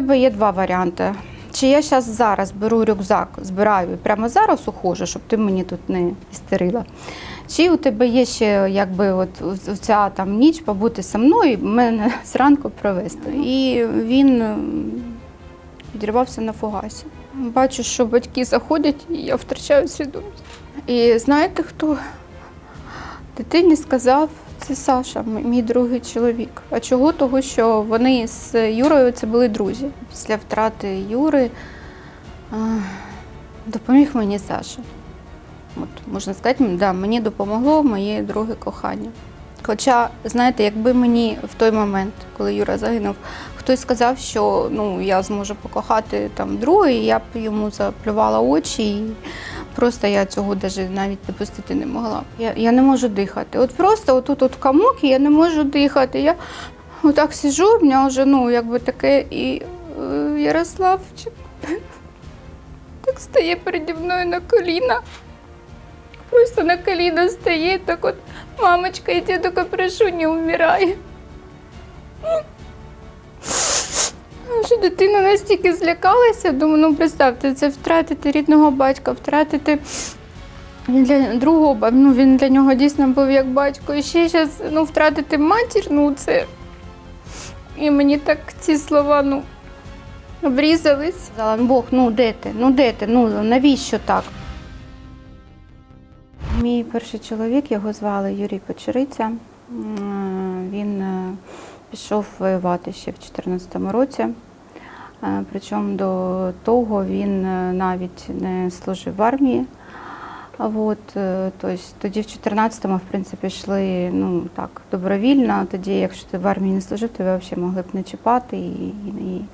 тебе є два варіанти. Чи я зараз зараз беру рюкзак, збираю і прямо зараз ухожу, щоб ти мені тут не істерила. Чи у тебе є ще якби от ця там ніч побути зі мною і мене зранку провести? І він відірвався на фугасі. Бачу, що батьки заходять, і я втрачаю свідомість. І знаєте хто? Дитині сказав, це Саша, мій другий чоловік. А чого? Того, що вони з Юрою це були друзі. Після втрати Юри допоміг мені Саша. От, можна сказати, да, мені допомогло моє друге кохання. Хоча, знаєте, якби мені в той момент, коли Юра загинув, хтось сказав, що ну, я зможу покохати там друге, я б йому заплювала очі і Просто я цього даже навіть допустити не могла. Я, я не можу дихати. От просто отут от комок, і я не можу дихати. Я отак сижу, в мене вже ну, якби таке, і е, Ярославчик так стає переді мною на коліна. Просто на коліна стає, так от мамочка, я тебе тільки прошу, не вмирай. Що дитина настільки злякалася, думаю, ну представте, це втратити рідного батька, втратити для другого, ну він для нього дійсно був як батько. І ще зараз ну, втратити матір, ну це. І мені так ці слова, ну, «Ну, Бог, ну де ти? Ну де ти? Ну навіщо так? Мій перший чоловік, його звали Юрій Печериця. Він е, пішов воювати ще в 2014 році. Е, Причому до того він е, навіть не служив в армії. От, е, тобто, тоді в 14-му, в принципі, йшли ну, так, добровільно. Тоді, якщо ти в армії не служив, то взагалі могли б не чіпати. І, і,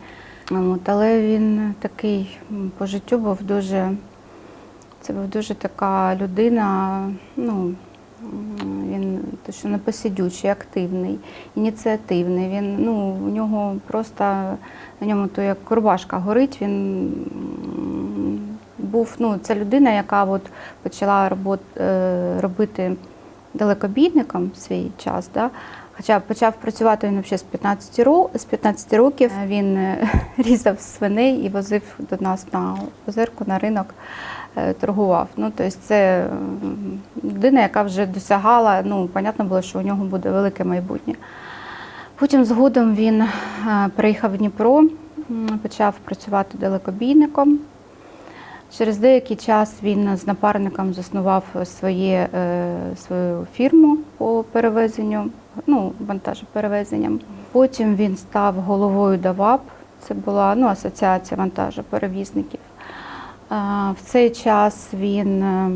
от, але він такий по життю був дуже, це був дуже така людина, ну, то, що непосидючий, активний, ініціативний. Він, ну, у нього просто на ньому то як рубашка горить. Він був ну, це людина, яка от почала робот, е, робити далекобійником в свій час. Да? Хоча почав працювати він взагалі з 15, ро- з 15 років. Він е, різав свиней і возив до нас на озерку, на ринок, торгував. Ну, тобто це людина, яка вже досягала, ну, понятно було, що у нього буде велике майбутнє. Потім згодом він е, приїхав в Дніпро, почав працювати далекобійником. Через деякий час він з напарником заснував своє, е, свою фірму по перевезенню, ну, вантажоперевезенням. Потім він став головою ДАВАП, це була ну, асоціація вантажоперевізників. В цей час він, е,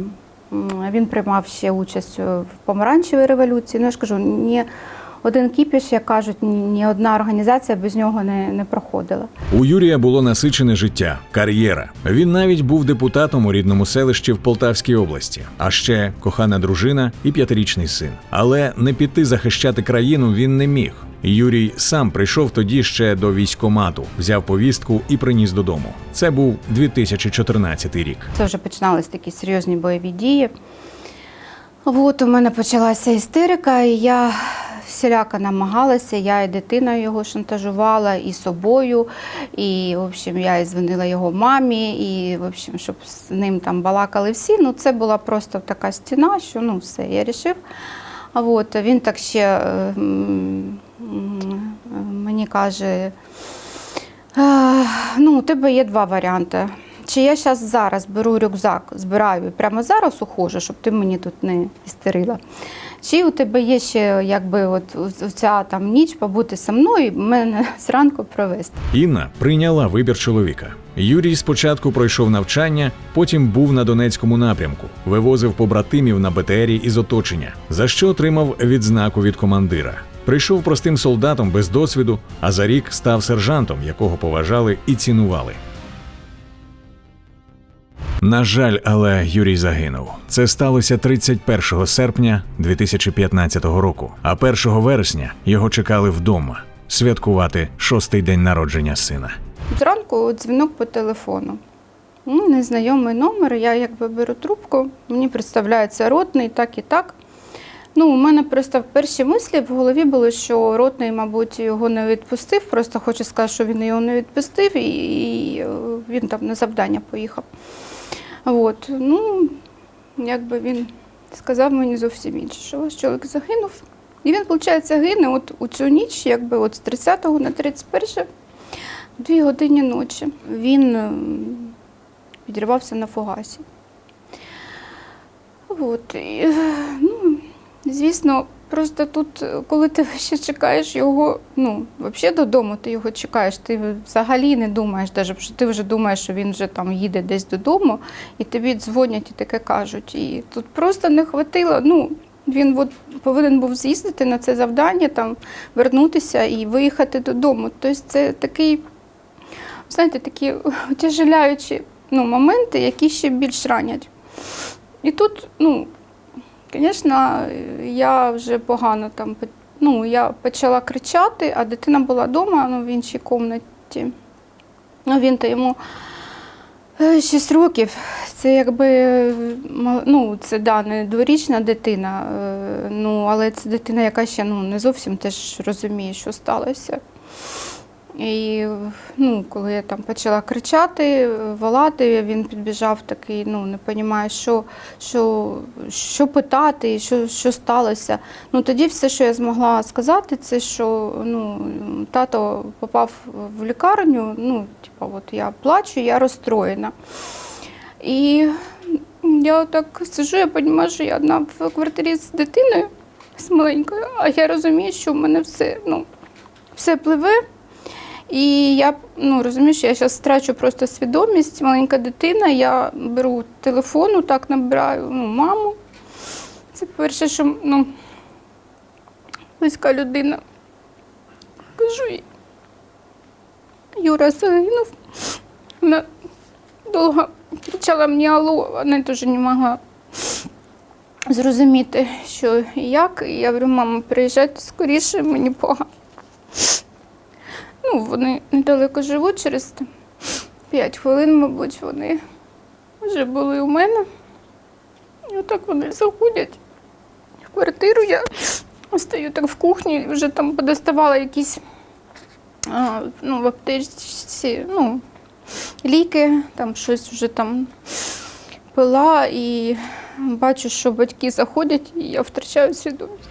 він приймав ще участь в помаранчевій революції. Ну, я ж кажу, ні один кіпіш, як кажуть, ні одна організація без нього не, не проходила. У Юрія було насичене життя, кар'єра. Він навіть був депутатом у рідному селищі в Полтавській області, а ще кохана дружина і п'ятирічний син. Але не піти захищати країну він не міг. Юрій сам прийшов тоді ще до військомату, взяв повістку і приніс додому. Це був 2014 рік. Це вже починались такі серйозні бойові дії. От у мене почалася істерика, і я всіляко намагалася, я і дитиною його шантажувала, і собою. І, в общем, я і дзвонила його мамі, і, в общем, щоб з ним там балакали всі. Ну, це була просто така стіна, що ну все, я рішив. А от він так ще е, м, м, мені каже. Е, Ну, у тебе є два варіанти. Чи я зараз зараз беру рюкзак, збираю прямо зараз ухожу, щоб ти мені тут не істерила. Чи у тебе є ще якби от ця там ніч побути зі мною і мене зранку провести? Інна прийняла вибір чоловіка. Юрій спочатку пройшов навчання, потім був на Донецькому напрямку, вивозив побратимів на БТРі із оточення, за що отримав відзнаку від командира. Прийшов простим солдатом без досвіду, а за рік став сержантом, якого поважали і цінували. На жаль, але Юрій загинув. Це сталося 31 серпня 2015 року. А 1 вересня його чекали вдома святкувати шостий день народження сина. Зранку дзвінок по телефону. Ну, Незнайомий номер, я якби беру трубку, мені представляється ротний, так і так. Ну, у мене просто перші мислі в голові були, що ротний, мабуть, його не відпустив. Просто хочу сказати, що він його не відпустив, і, е, він там на завдання поїхав. От. Ну, якби він сказав мені зовсім інше, що ваш чоловік загинув. І він, виходить, гине от у цю ніч, якби от з 30 на 31, в дві годині ночі. Він е, підірвався на фугасі. От, і, е, ну, звісно, просто тут, е, коли ти ще чекаєш його, ну, взагалі додому ти його чекаєш, ти взагалі не думаєш, даже, що ти вже думаєш, що він вже там їде десь додому, і тобі дзвонять і таке кажуть. І тут просто не хватило. Ну, він от повинен був з'їздити на це завдання, там, вернутися і виїхати додому. Тобто це такий, знаєте, такі утяжеляючі ну, моменти, які ще більш ранять. І тут, ну, звісно, я вже погано там ну, я почала кричати, а дитина була вдома ну, в іншій кімнаті. Ну, він то йому 6 років. Це якби ну, це да, не дворічна дитина, е, ну, але це дитина, яка ще ну, не зовсім теж розуміє, що сталося. І ну, коли я там почала кричати, волати, він підбіжав такий, ну не розуміє, що, що, що питати, що, що сталося. Ну тоді все, що я змогла сказати, це що ну, тато попав в лікарню, ну, типу, от я плачу, я розстроєна. І я так сижу, я розумію, що я одна в квартирі з дитиною, з маленькою, а я розумію, що в мене все, ну, все пливе. І я ну, розумію, що я зараз втрачу просто свідомість, маленька дитина, я беру телефон, так набираю ну, маму. Це перше, що ну, близька людина. Кажу їй, Юра загинув. Вона довго кричала мені алло, вона теж не могла зрозуміти, що і як. І я говорю, мама, приїжджайте скоріше, мені погано. Ну, вони недалеко живуть через там, 5 хвилин, мабуть, вони вже були у мене. І отак вони заходять в квартиру. Я стою так в кухні, вже там подоставала якісь а, ну, в аптечці, ну, ліки, там щось вже там пила і бачу, що батьки заходять, і я втрачаю свідомість.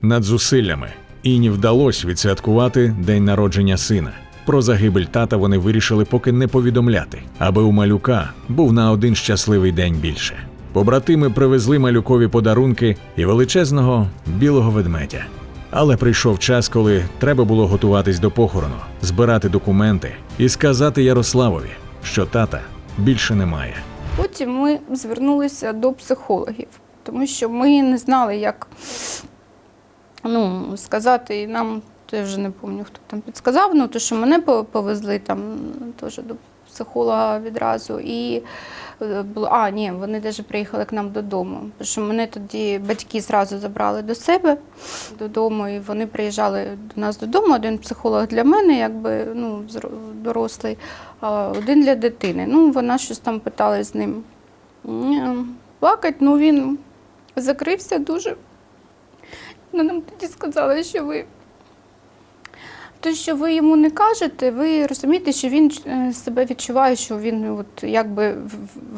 Над зусиллями Іні вдалося відсвяткувати день народження сина. Про загибель тата вони вирішили поки не повідомляти, аби у малюка був на один щасливий день більше. Побратими привезли малюкові подарунки і величезного білого ведмедя. Але прийшов час, коли треба було готуватись до похорону, збирати документи і сказати Ярославові, що тата більше немає. Потім ми звернулися до психологів, тому що ми не знали, як ну, сказати, і нам я вже не пам'ятаю, хто там підказав, ну то що мене повезли там теж до психолога відразу. І е, було, а, ні, вони навіть приїхали к нам додому. Тому що мене тоді батьки зразу забрали до себе додому, і вони приїжджали до нас додому. Один психолог для мене, якби ну, дорослий, а один для дитини. Ну, вона щось там питала з ним. Плакать, ну він закрився дуже. Ну, нам тоді сказали, що ви. То, що ви йому не кажете, ви розумієте, що він е, себе відчуває, що він от, якби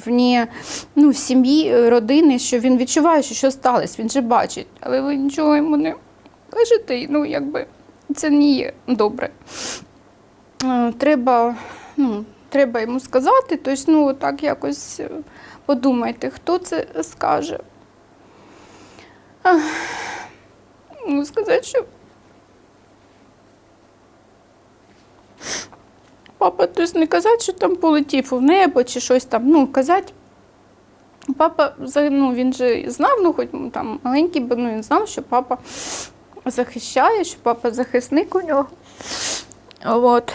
вні ну, сім'ї, е, родини, що він відчуває, що щось сталося, він же бачить, але ви нічого йому не кажете, ну якби це не є добре. Е, Треба, ну, треба йому сказати, тобто, ну, так якось подумайте, хто це скаже. Ну, сказати, що папа, тобто не казати, що там полетів у небо чи щось там, ну, казати. Папа, ну, він же знав, ну, хоч там маленький, ну, він знав, що папа захищає, що папа захисник у нього. От.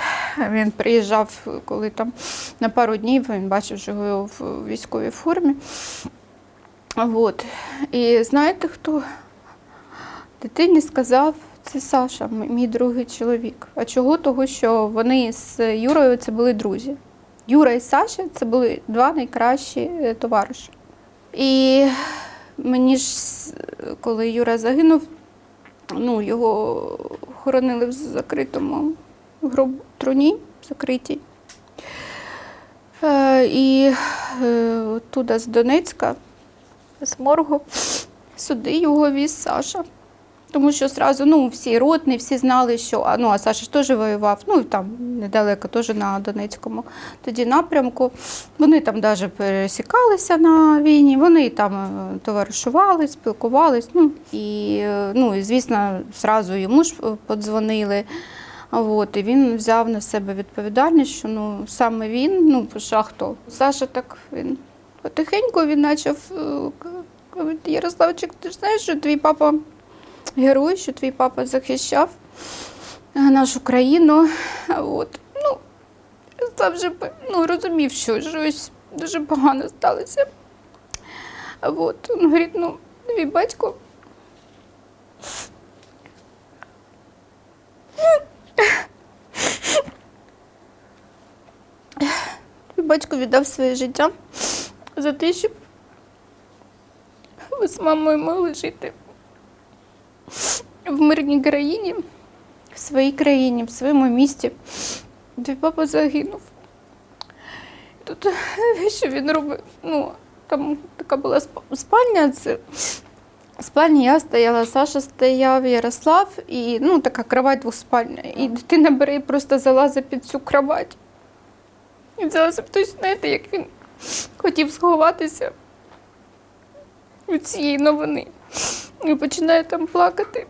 Він приїжджав, коли там на пару днів він бачив, що його в військовій формі. От. І знаєте хто? Дитині сказав, це Саша, мій другий чоловік. А чого? Того, що вони з Юрою це були друзі. Юра і Саша це були два найкращі е, товариші. І Мені ж, коли Юра загинув, ну, його хоронили в закритому труні, закритій. Е, і е, оттуда з Донецька, з моргу, сюди його віз Саша. Тому що зразу ну, всі ротні, всі знали, що ну, а Саша ж теж воював, ну там недалеко, теж на Донецькому тоді напрямку. Вони там навіть пересікалися на війні, вони там е, товаришували, спілкувались. Ну, і, е, ну, і звісно, зразу йому ж е, подзвонили. От, і він взяв на себе відповідальність, що ну, саме він, ну, а хто? Саша так він потихеньку він почав Ярославчик, ти ж знаєш, що твій папа герой, що твій папа захищав нашу країну. От. Ну, вже ну, розумів, що щось дуже погано сталося. От. Він говорить, ну, твій батько. Батько віддав своє життя за те, щоб ви з мамою могли жити в мирній країні, в своїй країні, в своєму місті. Твій папа загинув. Тут що він робив? Ну, там така була спальня. Це в спальні я стояла, Саша стояв, Ярослав, і ну, така кровать двоспальня. І дитина бере і просто залазить під цю кровать. І залазить, тобто, знаєте, як він хотів сховатися від цієї новини. І починає там плакати.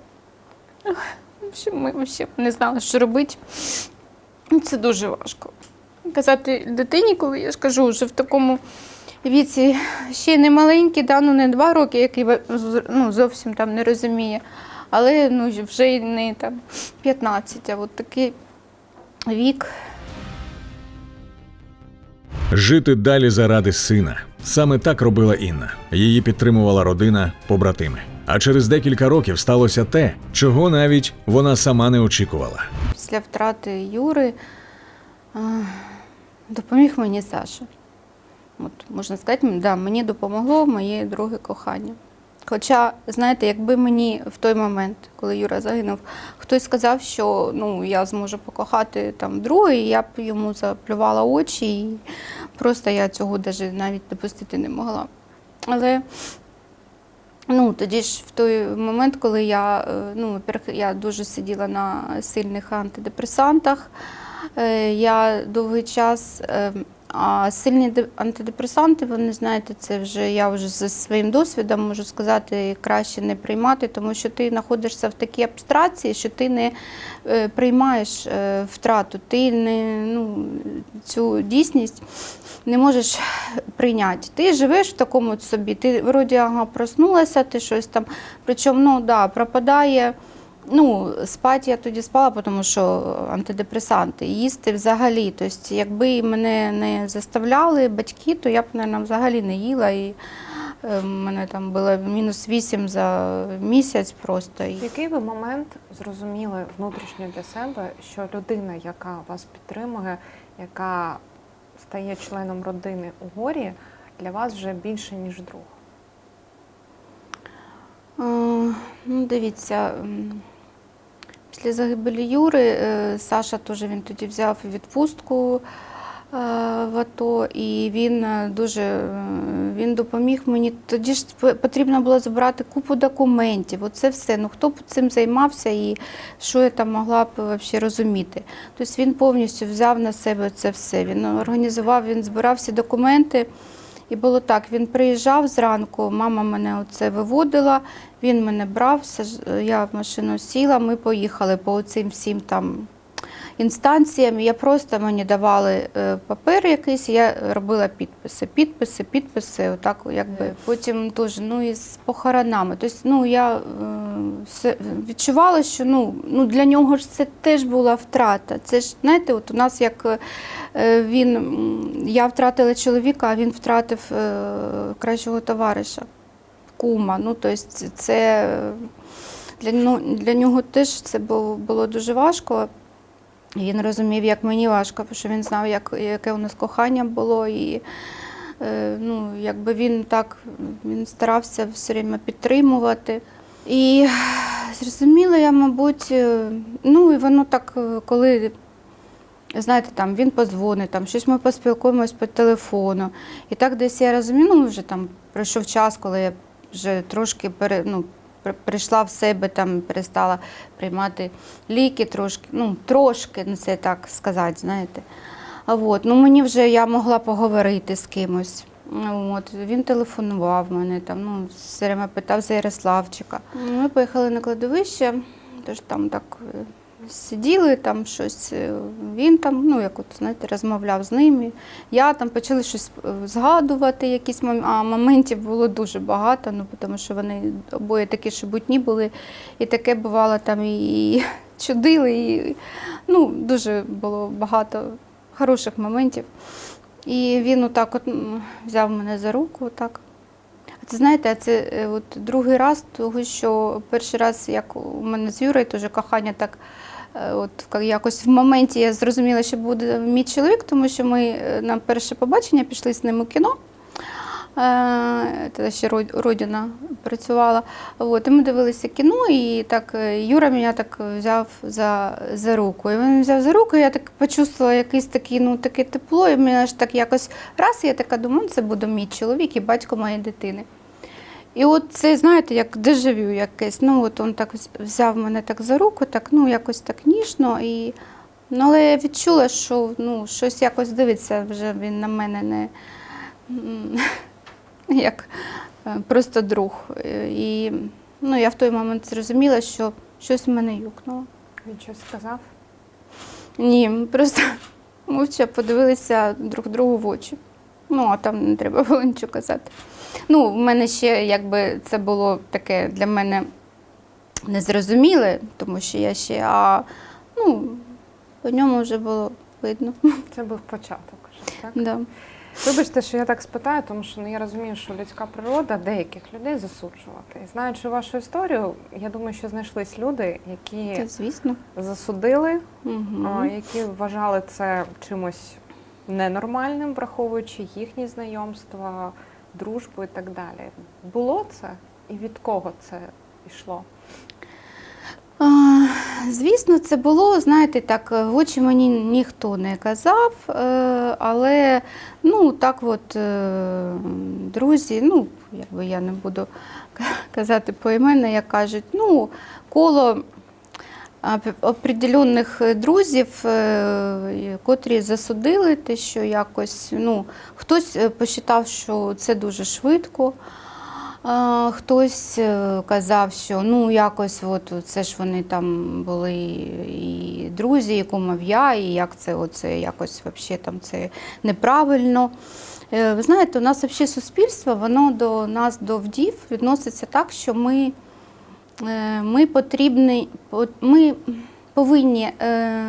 Ми взагалі не знали, що робити. Це дуже важко. Казати дитині, коли я ж кажу, вже в такому віці ще не маленький, да, ну не два роки, який ну, зовсім там не розуміє, але ну, вже не там 15, а от такий вік. Жити далі заради сина. Саме так робила Інна. Її підтримувала родина, побратими. А через декілька років сталося те, чого навіть вона сама не очікувала. Після втрати Юри допоміг мені Саша. От, можна сказати, да, мені допомогло моє друге кохання. Хоча, знаєте, якби мені в той момент, коли Юра загинув, хтось сказав, що ну, я зможу покохати там друге, я б йому заплювала очі, і просто я цього навіть допустити не могла. Але Ну, тоді ж в той момент, коли я, е, ну, я дуже сиділа на сильних антидепресантах, е, я довгий час. А сильні антидепресанти, вони знаєте, це вже я вже зі своїм досвідом можу сказати, краще не приймати, тому що ти знаходишся в такій абстрації, що ти не е, приймаєш е, втрату, ти не ну, цю дійсність не можеш прийняти. Ти живеш в такому собі, ти вроді ага, проснулася, ти щось там. Причому ну, да, пропадає. Ну, спати я тоді спала, тому що антидепресанти, їсти взагалі. Тобто, якби мене не заставляли батьки, то я б, мабуть, взагалі не їла. І е, в мене там було мінус 8 за місяць просто. В який ви момент зрозуміли внутрішньо для себе, що людина, яка вас підтримує, яка стає членом родини у горі, для вас вже більше, ніж друг? Е, Ну, дивіться, після загибелі Юри е, Саша теж він тоді взяв відпустку е, в АТО, і він е, дуже він допоміг мені. Тоді ж потрібно було збирати купу документів. Оце все. Ну хто б цим займався і що я там могла б взагалі розуміти. Тобто він повністю взяв на себе це все. Він організував, він збирав всі документи. І було так, він приїжджав зранку, мама мене оце виводила, він мене брав, я в машину сіла, ми поїхали по цим всім там інстанціям. Я просто мені давали е, папір якийсь, я робила підписи, підписи, підписи, отак якби. Потім теж ну, і з похоронами. Тобто, ну, я е, все- відчувала, що ну, ну, для нього ж це теж була втрата. Це ж, знаєте, от у нас як е, він, я втратила чоловіка, а він втратив е, кращого товариша, кума. Ну, тобто це е, для, ну, для нього теж це було, було дуже важко. Він розумів, як мені важко, тому що він знав, як, яке у нас кохання було. І Е, Ну, якби він так він старався все время підтримувати. І зрозуміла я, мабуть, е, ну і воно так, е, коли знаєте, там він позвонить, там щось ми поспілкуємось по телефону. І так десь я розумію, ну вже там пройшов час, коли я вже трошки пере, ну, прийшла в себе, там перестала приймати ліки трошки, ну трошки, ну це так сказати, знаєте. От, ну мені вже я могла поговорити з кимось. От, він телефонував мене, там, ну, все время питав за Ярославчика. Ми поїхали на кладовище, тож там так е, сиділи, там щось, е, він там, ну, як от, знаєте, розмовляв з ними. Я там почали щось е, згадувати, якісь мом- а моментів було дуже багато, ну, тому що вони обоє такі шебутні були, і таке бувало там і, чудили, і ну, дуже було багато хороших моментів. І він отак от взяв мене за руку, отак. Це знаєте, це е, от другий раз, тому що перший раз, як у мене з Юрою, теж кохання так. Е, От якось в моменті я зрозуміла, що буде мій чоловік, тому що ми е, на перше побачення пішли з ним у кіно. Е, Тоді ще Род- Родіна працювала. От, і ми дивилися кіно, і так Юра мене так взяв за, за руку. І він взяв за руку, і я так почувствувала якесь таке, ну, таке тепло, і мене аж так якось раз, і я така думаю, «Ну, це буде мій чоловік і батько моєї дитини. І от це, знаєте, як дежавю якесь. Ну, от він так взяв мене так за руку, так, ну, якось так ніжно. І... Ну, але я відчула, що ну, щось якось дивиться вже він на мене не як е, просто друг. Е, І ну, я в той момент зрозуміла, що щось в мене юкнуло. Він щось сказав? Ні, просто мовча подивилися друг другу в очі. Ну, а там не треба було нічого казати. Ну, в мене ще якби це було таке для мене незрозуміле, тому що я ще, а ну, по ньому вже було видно. Це був початок. вже, Так? Да. Вибачте, що я так спитаю, тому що ну, я розумію, що людська природа деяких людей засуджувати. І знаючи вашу історію, я думаю, що знайшлись люди, Це які звісно. засудили, Угу. а, які вважали це чимось ненормальним, враховуючи їхні знайомства, дружбу і так далі. Було це? І від кого це йшло? Звісно, це було, знаєте, так, в очі мені ніхто не казав, е, але ну, так от е, друзі, ну, якби я не буду казати поіменно, як кажуть, ну, коло определенних друзів, е, котрі засудили те, що якось, ну, хтось е, посчитав, що це дуже швидко. Хтось е, казав, що ну якось от це ж вони там були і друзі, і кумов'я, і як це оце якось вообще там це неправильно. Е, Ви знаєте, у нас взагалі суспільство, воно до нас, до вдів, відноситься так, що ми, е, ми потрібні, ми повинні е,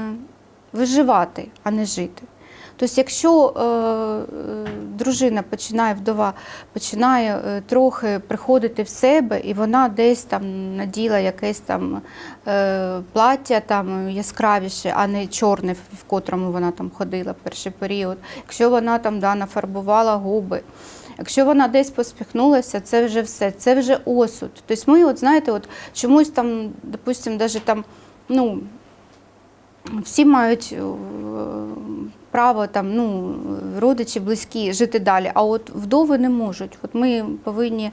виживати, а не жити. Тобто, якщо е, е, дружина починає вдова, починає е, трохи приходити в себе, і вона десь там наділа якесь там е, плаття там яскравіше, а не чорне, в котрому вона там ходила в перший період. Якщо вона там да, нафарбувала губи. Якщо вона десь поспіхнулася, це вже все, це вже осуд. Тобто ми, от знаєте, от чомусь там, допустимо, навіть там, ну, всі мають е, право там, ну, родичі близькі жити далі, а от вдови не можуть. От ми повинні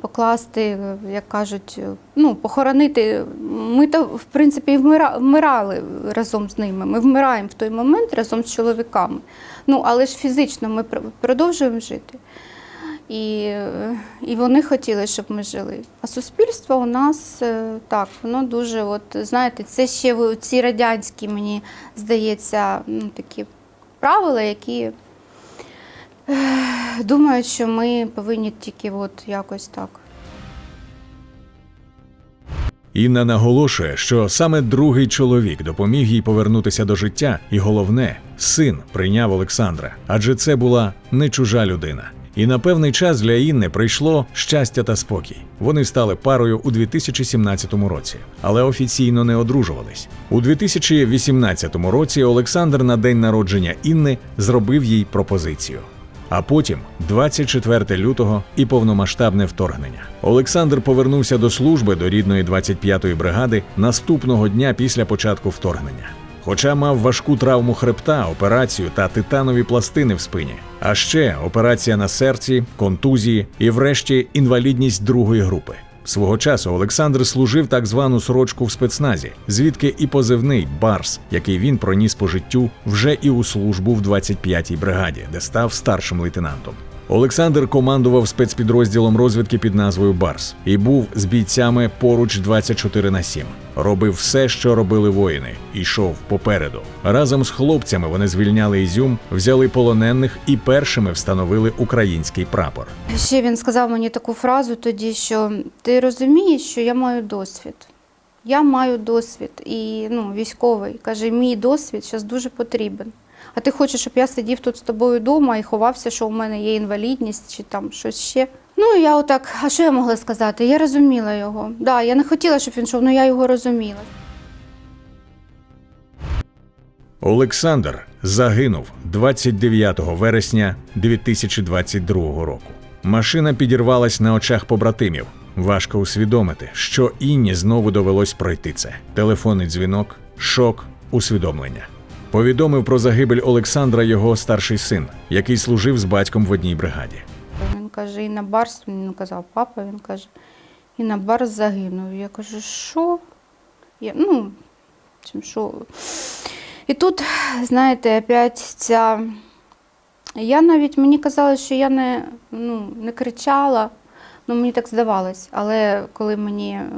покласти, як кажуть, е, ну, похоронити. Ми то, в принципі, вмирали разом з ними. Ми вмираємо в той момент разом з чоловіками. Ну, але ж фізично ми продовжуємо жити. І, і вони хотіли, щоб ми жили. А суспільство у нас е, так, воно дуже, от знаєте, це ще ці радянські, мені здається, ну, такі правила, які е, думають, що ми повинні тільки от якось так. Інна наголошує, що саме другий чоловік допоміг їй повернутися до життя, і головне, син прийняв Олександра, адже це була не чужа людина. І на певний час для Інни прийшло щастя та спокій. Вони стали парою у 2017 році, але офіційно не одружувались. У 2018 році Олександр на день народження Інни зробив їй пропозицію. А потім 24 лютого і повномасштабне вторгнення. Олександр повернувся до служби до рідної 25-ї бригади наступного дня після початку вторгнення. Хоча мав важку травму хребта, операцію та титанові пластини в спині, а ще операція на серці, контузії і, врешті, інвалідність другої групи. Свого часу Олександр служив так звану срочку в спецназі, звідки і позивний Барс, який він проніс по життю вже і у службу в 25-й бригаді, де став старшим лейтенантом. Олександр командував спецпідрозділом розвідки під назвою Барс і був з бійцями поруч 24 на 7. Робив все, що робили воїни, йшов попереду. Разом з хлопцями вони звільняли Ізюм, взяли полонених і першими встановили український прапор. Ще він сказав мені таку фразу тоді, що ти розумієш, що я маю досвід. Я маю досвід і ну, військовий. Каже, мій досвід зараз дуже потрібен. А ти хочеш, щоб я сидів тут з тобою вдома і ховався, що у мене є інвалідність чи там щось ще. Ну, я отак, а що я могла сказати? Я розуміла його. Да, я не хотіла, щоб він йшов, але я його розуміла. Олександр загинув 29 вересня 2022 року. Машина підірвалась на очах побратимів. Важко усвідомити, що Інні знову довелось пройти це. Телефонний дзвінок, шок, усвідомлення. Повідомив про загибель Олександра його старший син, який служив з батьком в одній бригаді. Каже, Інна Барс, він казав папа, він каже, Інна Барс загинув. Я кажу, що? Я, ну, чим що? І тут, знаєте, опять ця. Я навіть мені казали, що я не, ну, не кричала, ну мені так здавалось. Але коли мені е,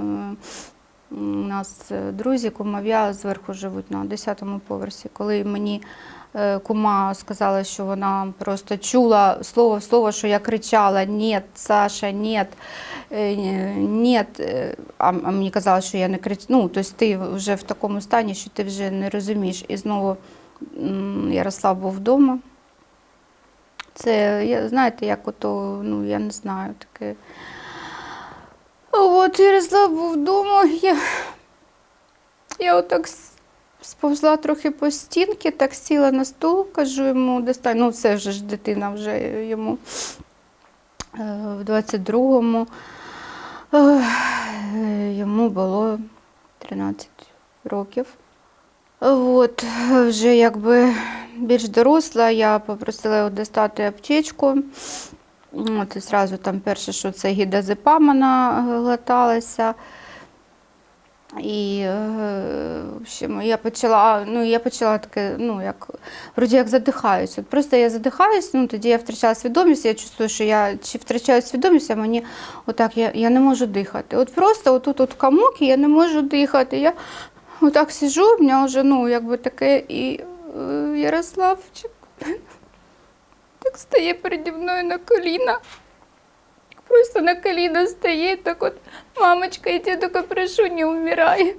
у нас е, друзі, кумов'я зверху живуть на 10-му поверсі, коли мені кума сказала, що вона просто чула слово в слово, що я кричала Ні, Саша, ні, ні. А, а мені казали, що я не крич... Ну, тобто ти вже в такому стані, що ти вже не розумієш. І знову Ярослав був вдома. Це, знаєте, як ото, ну, я не знаю, таке. От Ярослав був вдома, я, я отак сповзла трохи по стінки, так сіла на стул, кажу йому, достань, ну це вже ж дитина вже йому е, в 22-му. е, Йому було 13 років. От, вже якби більш доросла, я попросила його достати аптечку. От, і зразу там перше, що це гідазепам вона глоталася. І е, в общем, я почала, ну, я почала таке, ну, як, вроді як задихаюсь. От просто я задихаюсь, ну, тоді я втрачала свідомість, я чувствую, що я чи втрачаю свідомість, а мені отак, я, я не можу дихати. От просто отут от комок, і я не можу дихати. Я отак сижу, в мене вже, ну, якби таке, і е, Ярославчик так стає переді мною на коліна. Просто на коліна стає, так от, мамочка, я тебе тільки прошу, не вмирай.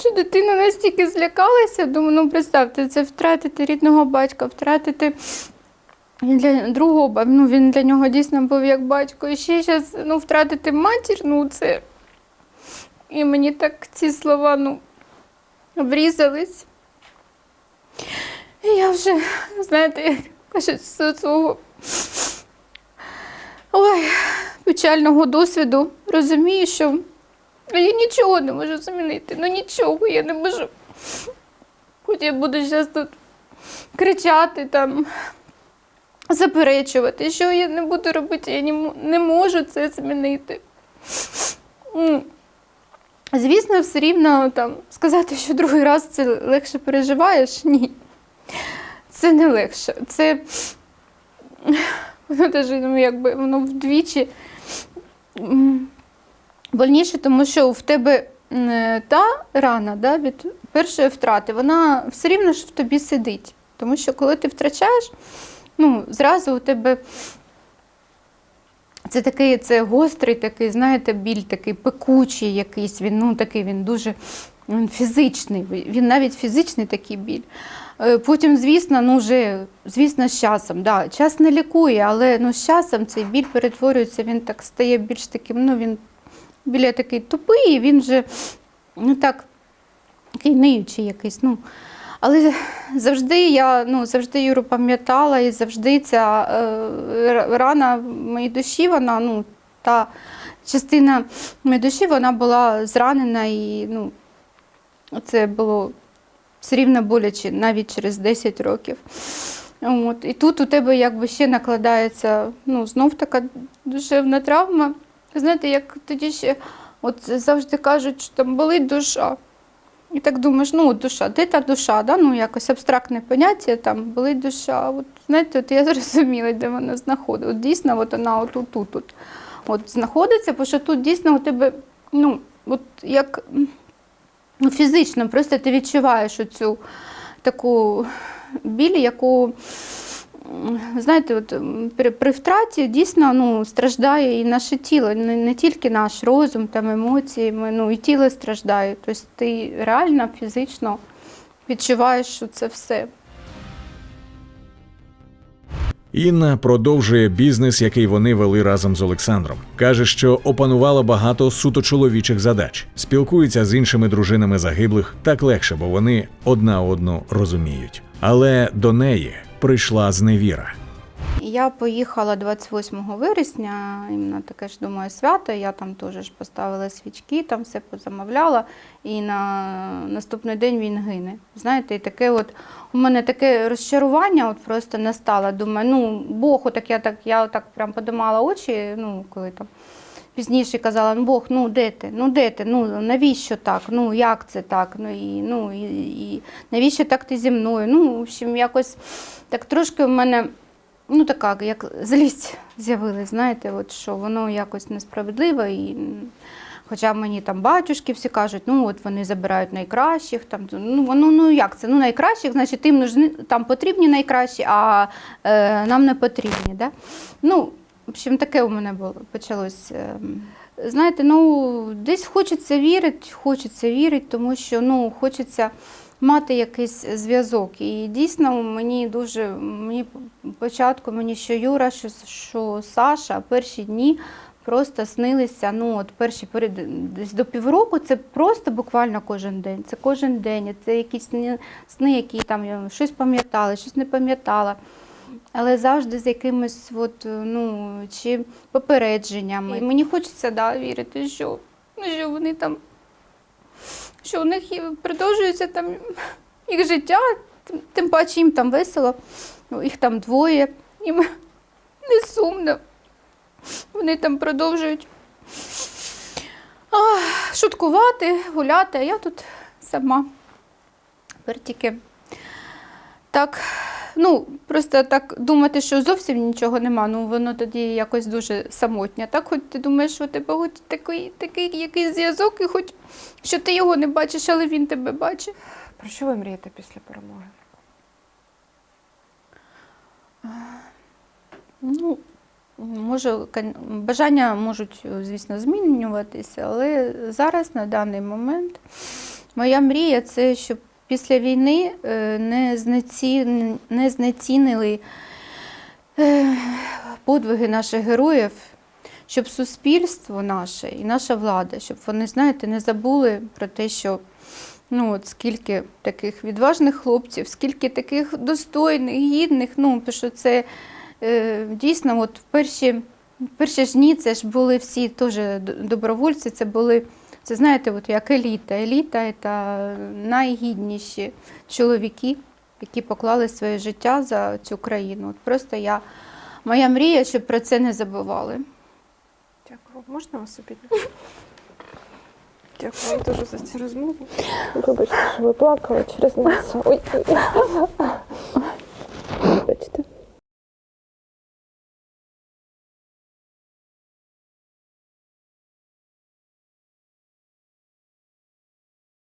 Що дитина настільки злякалася, думаю, ну представте, це втратити рідного батька, втратити для другого, ну він для нього дійсно був як батько. І ще зараз ну, втратити матір, ну це. І мені так ці слова ну, врізались. І я вже, знаєте, кажуть, з цього ой, печального досвіду розумію, що я нічого не можу змінити. Ну нічого я не можу. Хоч я буду зараз тут кричати там, заперечувати, що я не буду робити, я не, можу це змінити. Звісно, все рівно там сказати, що другий раз це легше переживаєш, ні. Це не легше. Це воно даже, ну, якби воно вдвічі м, больніше, тому що в тебе та рана да, від першої втрати, вона все рівно ж в тобі сидить. Тому що коли ти втрачаєш, ну, зразу у тебе це такий це гострий, такий, знаєте, біль такий пекучий якийсь. Він ну такий він дуже він фізичний. Він навіть фізичний такий біль. Е, Потім, звісно, ну вже звісно, з часом. Да, час не лікує, але ну, з часом цей біль перетворюється, він так стає більш таким, ну він біля такий тупий, він вже ну так такий ниючий якийсь. Ну. Але завжди я ну, завжди Юру пам'ятала, і завжди ця е, рана моїй душі, вона, ну, та частина моєї душі, вона була зранена і ну, це було все рівно боляче навіть через 10 років. От. І тут у тебе якби ще накладається ну, знов така душевна травма. Знаєте, як тоді ще от завжди кажуть, що там болить душа. І так думаєш, ну от душа, де та душа? Да? Ну, якось абстрактне поняття, там болить душа. От, знаєте, от я зрозуміла, де вона знаходиться. От дійсно, от вона от тут, тут, от знаходиться, бо що тут дійсно у тебе, ну, от як ну, фізично, просто ти відчуваєш оцю таку біль, яку, знаєте, от, при, при втраті дійсно ну, страждає і наше тіло, не, не тільки наш розум, там, емоції, ми, ну, і тіло страждає. Тобто ти реально фізично відчуваєш, що це все. Інна продовжує бізнес, який вони вели разом з Олександром. каже, що опанувала багато суто чоловічих задач, спілкується з іншими дружинами загиблих так легше, бо вони одна одну розуміють. Але до неї прийшла зневіра. Я поїхала 28 вересня, іменно таке ж думаю, свято. Я там теж поставила свічки, там все позамовляла. І на наступний день він гине. Знаєте, і таке от у мене таке розчарування от просто настало. Думаю, ну Бог, отак я так, я так прям подимала очі, ну коли там. Пізніше казала, ну Бог, ну де ти? Ну де ти? Ну навіщо так? Ну як це так? Ну і ну і, і навіщо так ти зі мною? Ну, в общем, якось так трошки в мене ну така, як злість з'явилась, знаєте, от що воно якось несправедливо. І, хоча мені там батюшки всі кажуть, ну от вони забирають найкращих, там, ну, воно, ну як це? Ну найкращих, значить, їм нужні, там потрібні найкращі, а е, нам не потрібні. Да? Ну, в общем, таке у мене було почалось. ем. Знаєте, ну десь хочеться вірити, хочеться вірити, тому що ну, хочеться мати якийсь зв'язок. І дійсно мені дуже мені спочатку мені що Юра, що, що Саша перші дні просто снилися. Ну от перші перед десь до півроку це просто буквально кожен день. Це кожен день. Це якісь сни, які там я щось пам'ятала, щось не пам'ятала. Але завжди з якимись от, ну, чи попередженнями. І мені хочеться да, вірити, що, ну, що вони там, що у них продовжується там їх життя, тим, паче їм там весело, ну, їх там двоє, їм не сумно. Вони там продовжують а, шуткувати, гуляти, а я тут сама. Тепер тільки так, ну, просто так думати, що зовсім нічого нема, ну воно тоді якось дуже самотнє. Так, хоч ти думаєш, що у тебе хоч такий, такий якийсь зв'язок, і хоч що ти його не бачиш, але він тебе бачить. Про що ви мрієте після перемоги? Ну, може, бажання можуть, звісно, змінюватися, але зараз, на даний момент, моя мрія це, щоб після війни е, не, знеці... не знецінили е, подвиги наших героїв, щоб суспільство наше і наша влада, щоб вони, знаєте, не забули про те, що ну, от скільки таких відважних хлопців, скільки таких достойних, гідних, ну, що це е, дійсно, от в перші, перші ж дні це ж були всі теж добровольці, це були, це знаєте, от як еліта. Еліта це найгідніші чоловіки, які поклали своє життя за цю країну. От просто я, моя мрія, щоб про це не забували. Дякую. Можна вас обійняти? Дякую дуже за цю розмову. Вибачте, що ви плакали через нас. Ой, ой.